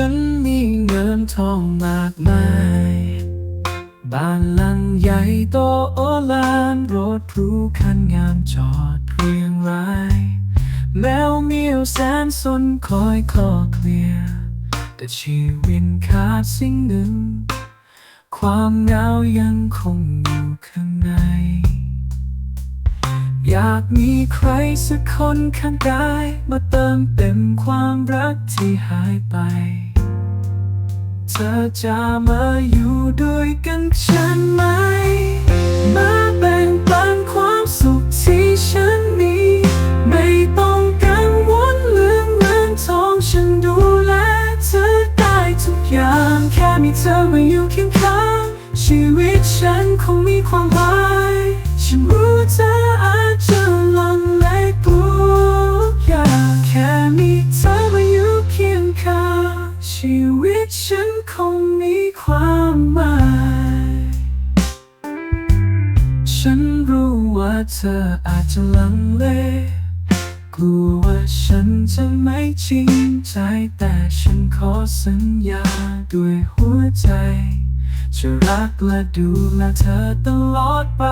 ฉันมีเงินทองมากมาย บ้านหลังใหญ่โตโอลานรถรู้คันงามจอดเรียงราย แมวเมียวแสนสนคอยคลอเคลีย แต่ชีวิตขาดสิ่งหนึ่ง ความเหงายังคงอยู่ข้าง อยากมีใครสักคนข้างกายมาเติมเต็มความรักที่หายไป เธอจะมาอยู่ด้วยกันฉันไหม มาแบ่งปันความสุขที่ฉันมี ไม่ต้องกังวลเรื่องเงินทองฉันดูแลเธอได้ทุกอย่าง แค่มีเธอมาอยู่เคียงข้างชีวิตฉันคงมีความหมายฉันรู้ ชีวิตฉันคงมีความหมาย ฉันรู้ว่าเธออาจจะลังเล กลัวว่าฉันจะไม่จริงใจ แต่ฉันขอสัญญาด้วยหัวใจ จะรักและดูแลเธอตลอดไป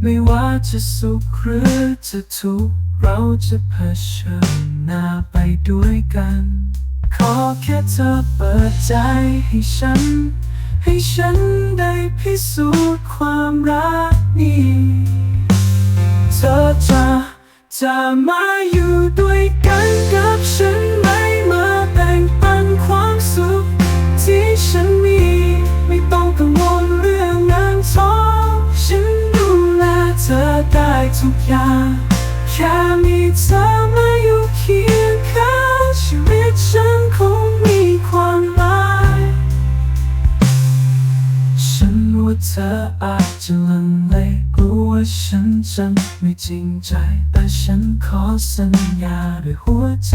ไม่ว่าจะสุขหรือจะทุกข์เราจะเผชิญหน้าไปด้วยกัน แค่เธอเปิดใจให้ฉัน ให้ฉันได้พิสูจน์ความรักนี้ เธอจะจะมาอยู่ด้วยกันกับฉันไหมมาแบ่งปันความสุขที่ฉันมี ไม่ต้องกังวลเรื่องเงินทองฉันดูแลเธอได้ทุกอย่าง แค่มีเธอมาอยู่เคียงข้างชีวิต ออาจจะลังเลกลัวว่าฉันจะไม่จริงใจ แต่ฉันขอสัญญาด้วยหัวใจ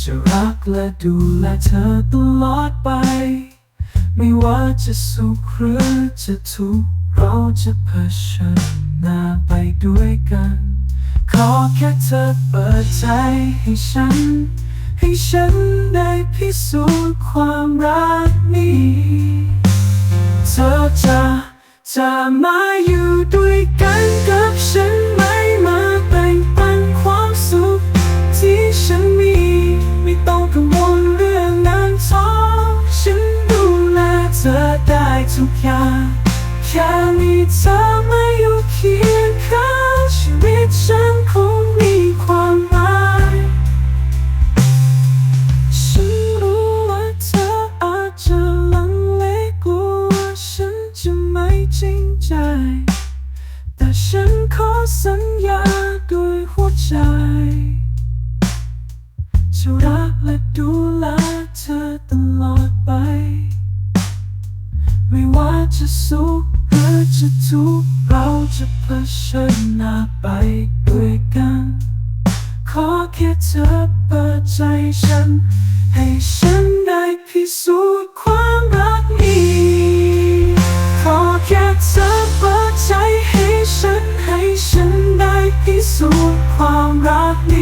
จะรักและดูแลเธอตลอดไป ไม่ว่าจะสุขหรือจะทุกข์เราจะเผชิญหน้าไปด้วยกัน ขอแค่เธอเปิดใจให้ฉัน ให้ฉันได้พิสูจน์ความรักนี้ เธอจะจะมาอยู่ด้วยกันกับฉันไหมมาแบ่งปันความสุขที่ฉันมี ไม่ต้องกังวลเรื่องนั้นทอฉันดูแลเธอได้ทุกอย่างแค่มีเธอ ฉันขอสัญญาด้วยหัวใจจะรักและดูแลเธอตลอดไป ไม่ว่าจะสุขหรือจะทุกข์เราจะเผชิญหน้าไปด้วยกัน ขอแค่เธอเปิดใจฉัน ให้ฉันได้พิสูจน์ความ rock me.